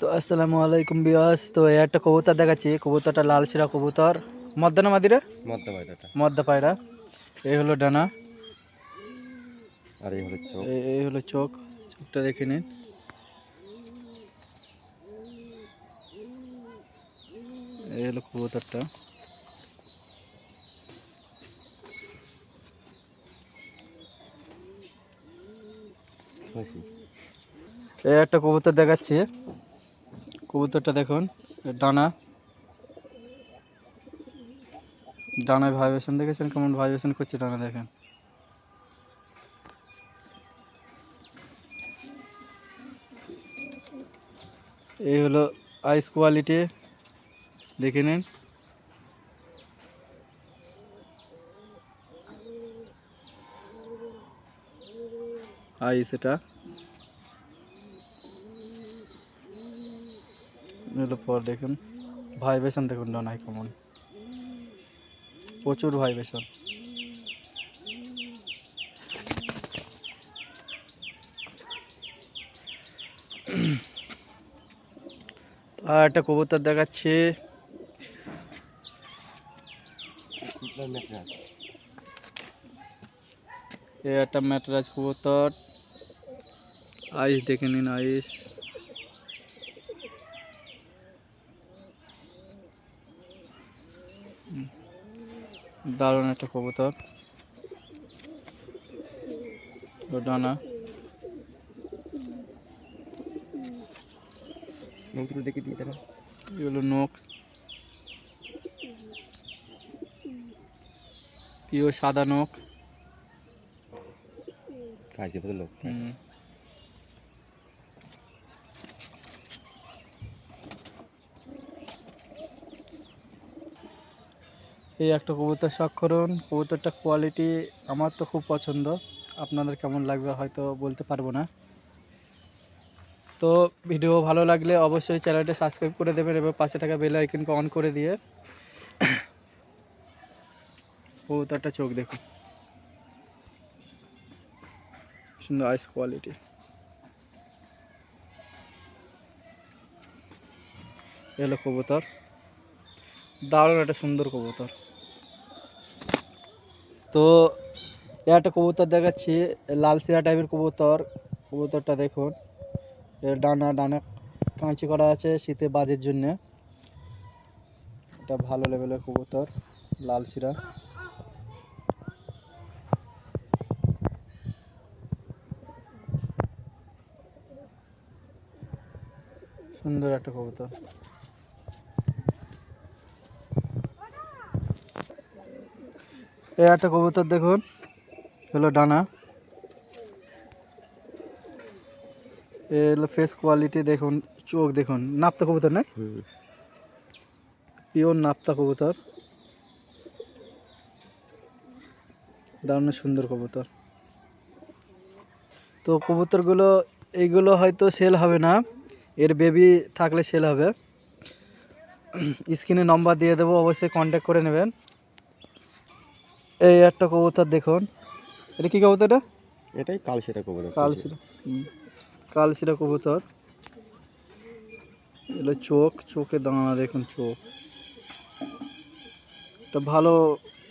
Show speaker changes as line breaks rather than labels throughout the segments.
তো আসসালামু আলাইকুম বিয়াস তো এই একটা কবুতর দেখাচ্ছি কবুতরটা লাল শিরা কবুতর। মদ্দানা মাদিরে? মদ্দা পায়রা এই হলো ডানা।
আর এই হলো চোখ।
এই- এই হলো চোখ। চোখটা দেখে নিন। এই হলো কবুতরটা। এই একটা কবুতর দেখাচ্ছি। কবুতরটা দেখুন ডানা। ডানায় ভাইব্রেশন দেখেছেন? কেমন ভাইব্রেশন করছে ডানা দেখেন। এই হলো আইস কোয়ালিটি দেখে নিন। আইস এটা। এগুলো পর দেখুন ভাইব্রেশন দেখুন ডানায় কেমন। প্রচুর ভাইব্রেশন আর একটা কবুতর দেখাচ্ছি। এই একটা ম্যাটরাজ কবুতর। আইস দেখে নিন, আইস। দারুণ একটা কবুতর। ডানা
নতুন দেখে দিয়ে দেন।
এগুলো নোক। পিও সাদা নখ
কাজে লোক।
হুম। এই একটা কবুতর শখ করুন। কবুতরটা কোয়ালিটি আমার তো খুব পছন্দ। আপনাদের কেমন লাগবে হয়তো বলতে পারব না। তো ভিডিও ভালো লাগলে অবশ্যই চ্যানেলটা সাবস্ক্রাইব করে দেবেন এবং পাশে থাকা বেল আইকনকে অন করে দিয়ে কবুতরটা চোখ দেখুন। সুন্দর আইস কোয়ালিটি এলো কবুতর। দারুণ একটা সুন্দর কবুতর। তো একটা কবুতর দেখাচ্ছি, লাল সিরা টাইপের কবুতর। কবুতরটা দেখুন ডানা ডানা কাঁচি করা আছে শীতে বাজের জন্য। এটা ভালো লেভেলের কবুতর, লাল সিরা। সুন্দর একটা কবুতর। এই একটা কবুতর দেখুন হলো ডানা। এ হলো ফেস কোয়ালিটি দেখুন চোখ দেখুন নাপ্তা কবুতর না? পিওর নাপ্তা কবুতর। দারুণ সুন্দর কবুতর। তো কবুতরগুলো এইগুলো হয়তো সেল হবে না। এর বেবি থাকলে সেল হবে। স্ক্রিনে নম্বর দিয়ে দেবো অবশ্যই কন্ট্যাক্ট করে নেবেন। এই একটা কবুতর দেখুন। এটা কী কবুতর এটা?
এটাই কাল সেটা কবর
কালশিরা হুম। কালশিরা কবুতর। এগুলো চোখ চোখে দানা দেখুন চোখ। এটা ভালো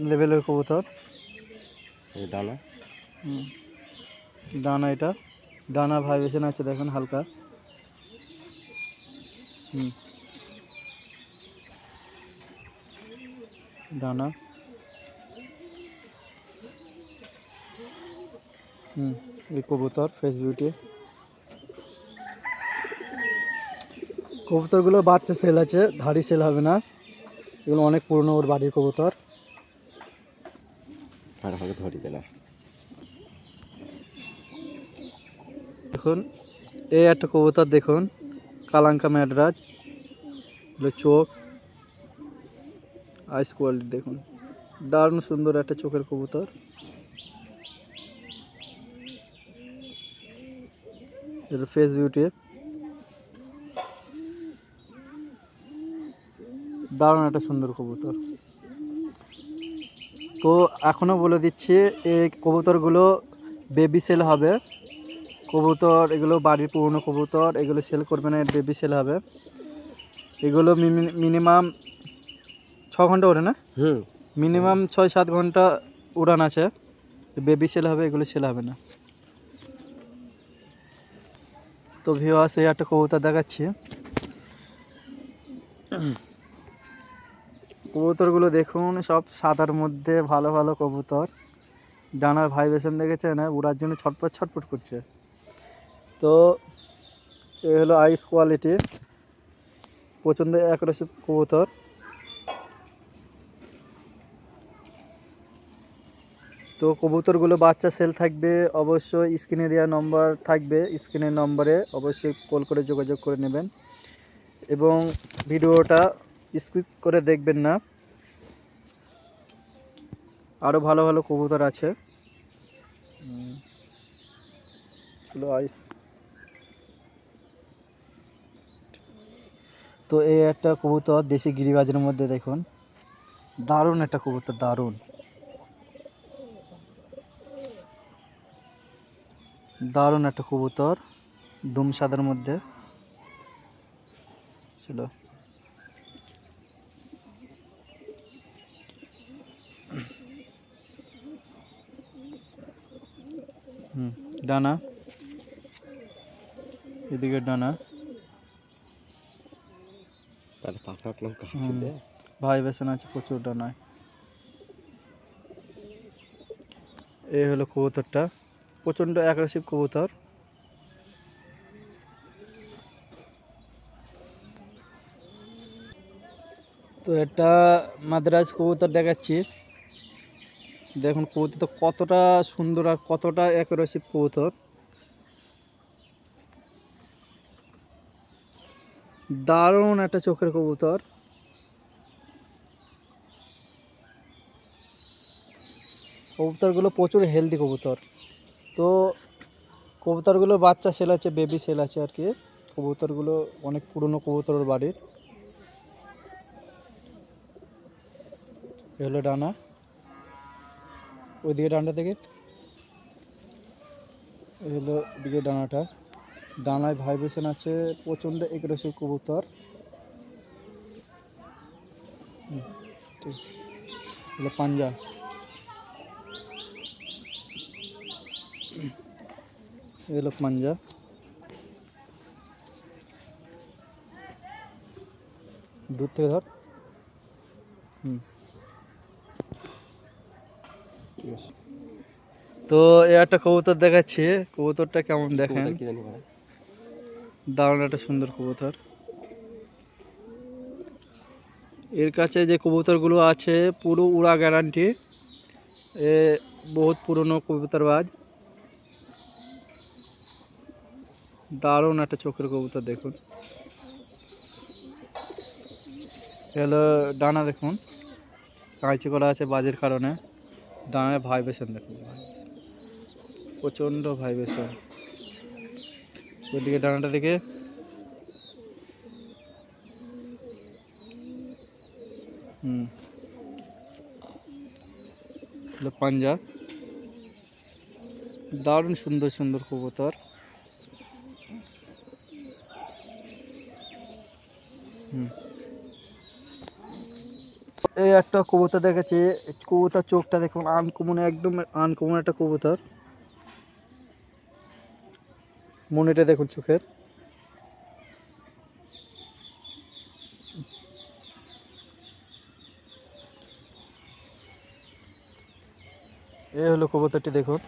লেভেলের কবুতর।
ডানা
হুম। ডানা এটা। ডানা ভাইব্রেশন আছে দেখুন হালকা। হুম। ডানা হুম এই কবুতর ফেস বিউটি কবুতরগুলো বাচ্চা সেল আছে ধাড়ি সেল হবে না। এগুলো অনেক পুরনো ওর বাড়ির কবুতর।
আর আমাকে ধরি দেনা।
দেখুন এই একটা কবুতর দেখুন কালাঙ্কা ম্যাডরাজ। এগুলো চোখ। আইস কোয়ালিটি দেখুন। দারুণ সুন্দর একটা চোখের কবুতর। এটা ফেস বিউটি দারুণ একটা সুন্দর কবুতর। তো এখনও বলে দিচ্ছি এই কবুতরগুলো বেবি সেল হবে। কবুতর এগুলো বাড়ির পুরনো কবুতর এগুলো সেল করবে না বেবি সেল হবে। এগুলো মিনিমাম ছ ঘণ্টা ওড়ে না?
হুম।
মিনিমাম ছয় সাত ঘণ্টা উড়ান আছে। বেবি সেল হবে এগুলো সেল হবে না। তো ভিওয়াস এই একটা কবুতর দেখাচ্ছি। কবুতরগুলো দেখুন, সব সাদার মধ্যে ভালো ভালো কবুতর। ডানার ভাইব্রেশন দেখেছে না উড়ার জন্য ছটপট ছটপট করছে। তো, এ হলো আইস কোয়ালিটি প্রচণ্ড অ্যাগ্রেসিভ কবুতর। তো কবুতরগুলো বাচ্চা সেল থাকবে, অবশ্যই স্ক্রিনে দেওয়া নম্বর থাকবে স্ক্রিনের নম্বরে অবশ্যই কল করে যোগাযোগ করে নেবেন। এবং ভিডিওটা স্কিপ করে দেখবেন না। আরও ভালো ভালো কবুতর আছে। আইস তো এই একটা কবুতর দেশি গিরিবাজের মধ্যে দেখুন। দারুণ একটা কবুতর, দারুণ। দারুণ একটা কবুতর দুম সাদার মধ্যে। ছিল। হুম ডানা। এদিকে ডানা। ভাই বেসন আছে প্রচুর ডানায়। এই হলো কবুতরটা। প্রচণ্ড অ্যাগ্রেসিভ কবুতর। তো এটা মাদ্রাজ কবুতর দেখাচ্ছি। দেখুন, কবুতর তো কতটা সুন্দর আর কতটা অ্যাগ্রেসিভ কবুতর। দারুণ একটা চোখের কবুতর। কবুতরগুলো প্রচুর হেলদি কবুতর। তো কবুতরগুলো বাচ্চা সেল আছে বেবি সেল আছে আর কি। কবুতরগুলো অনেক পুরনো কবুতর ওর বাড়ির হলো ডানা। ওইদিকে ডানটা থেকে হলো দিকে ডানাটা। ডানায় ভাইব্রেশন আছে, প্রচণ্ড এগ্রেসিভ কবুতর। পাঞ্জা। এই হলো পাঞ্জা দূর থেকে ধর হুম ঠিক আছে তো এই একটা কবুতর দেখাচ্ছি কবুতরটা কেমন দেখেন? দারুণ একটা সুন্দর কবুতর এর কাছে যে কবুতরগুলো আছে পুরো উড়া গ্যারান্টি এ বহুত পুরনো কবুতরবাজ দারুণ একটা চোখের কবুতর দেখুন। হলো ডানা দেখুন। কাঁচি করা আছে বাজের কারণে। ডানায় ভাইব্রেশন দেখুন। প্রচণ্ড ভাইব্রেশন ওইদিকে ডানাটা দেখে। হুম। পাঞ্জা দারুণ সুন্দর সুন্দর কবুতর। এই একটা কবুতর দেখেছি। কবুতর চোখটা দেখুন আনকমন একদম আনকমন একটা কবুতর। মনিটা দেখুন চোখের। এই হলো কবুতরটি দেখুন।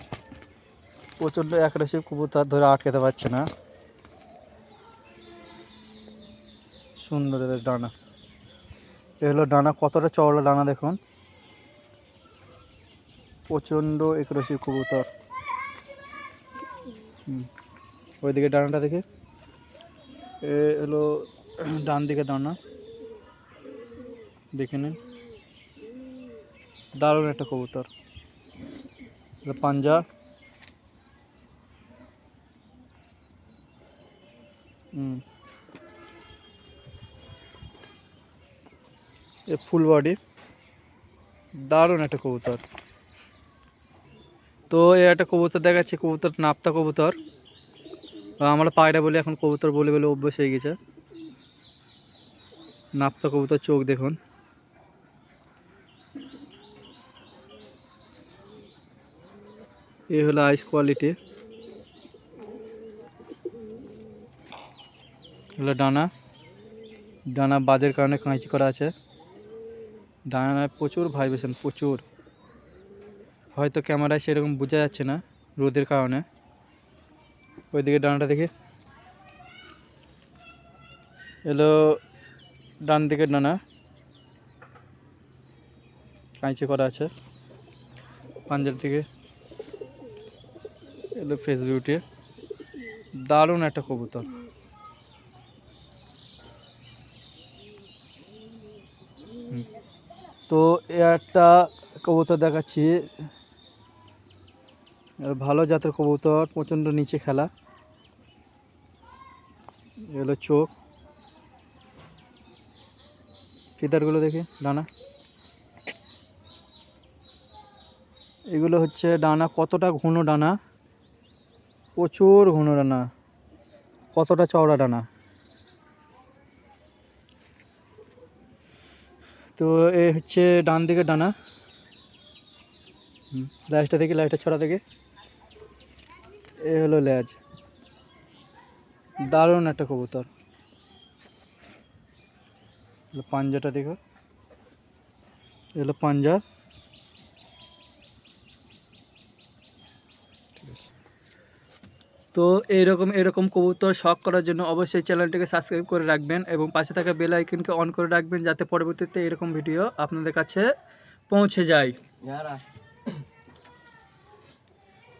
প্রচণ্ড অ্যাগ্রেসিভ কবুতর ধরে আটকাতে পারছে না। সুন্দর এদের ডানা। এ হলো ডানা, কতটা চওড়া ডানা দেখুন। প্রচণ্ড অ্যাগ্রেসিভ কবুতর। ওইদিকে ডানাটা দেখে। এ হলো ডান দিকে ডানা। দেখে নিন। দারুণ একটা কবুতর। পাঞ্জা হুম এ ফুল বডি দারুণ একটা কবুতর। তো এ একটা কবুতর দেখাচ্ছে, কবুতর নাপ্তা কবুতর। আমরা পায়রা বলে এখন কবুতর বলে বলে অভ্যেস হয়ে গেছে। নাপ্তা কবুতর চোখ দেখুন। এই হলো আইস কোয়ালিটি হলো ডানা। ডানা বাজের কারণে কাঁচি করা আছে। ডানায় প্রচুর ভাইব্রেশন, প্রচুর। হয়তো ক্যামেরায় সেরকম বোঝা যাচ্ছে না রোদের কারণে। ওইদিকে ডানাটা দেখি। এলো ডান দিকের ডানা কাঁচি করা আছে। পাঞ্জার দিকে। এলো ফেস বিউটি। দারুণ একটা কবুতর। তো একটা কবুতর দেখাচ্ছি। ভালো জাতের কবুতর, প্রচণ্ড নিচে খেলা। এগুলো চোখ। ফিদারগুলো দেখি, ডানা। এগুলো হচ্ছে ডানা, কতটা ঘন ডানা? প্রচুর ঘন ডানা, কতটা চওড়া ডানা। তো এ হচ্ছে ডান দিকে ডানা। লাইটটা দেখি, লাইটটা ছড়া থেকে এ হলো ল্যাজ দারুণ একটা কবুতর। পাঞ্জাটা দেখো। হলো পাঞ্জা ঠিক আছে তো এইরকম এরকম কবুতর শখ করার জন্য অবশ্যই চ্যানেলটিকে সাবস্ক্রাইব করে রাখবেন এবং পাশে থাকা বেল আইকনকে অন করে রাখবেন যাতে পরবর্তীতে এরকম ভিডিও আপনাদের কাছে পৌঁছে যায়।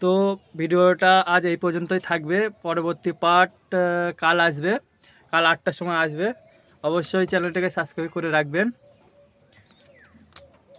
তো ভিডিওটা আজ এই পর্যন্তই থাকবে। পরবর্তী পার্ট কাল আসবে। কাল আটটার সময় আসবে। অবশ্যই চ্যানেলটাকে সাবস্ক্রাইব করে রাখবেন।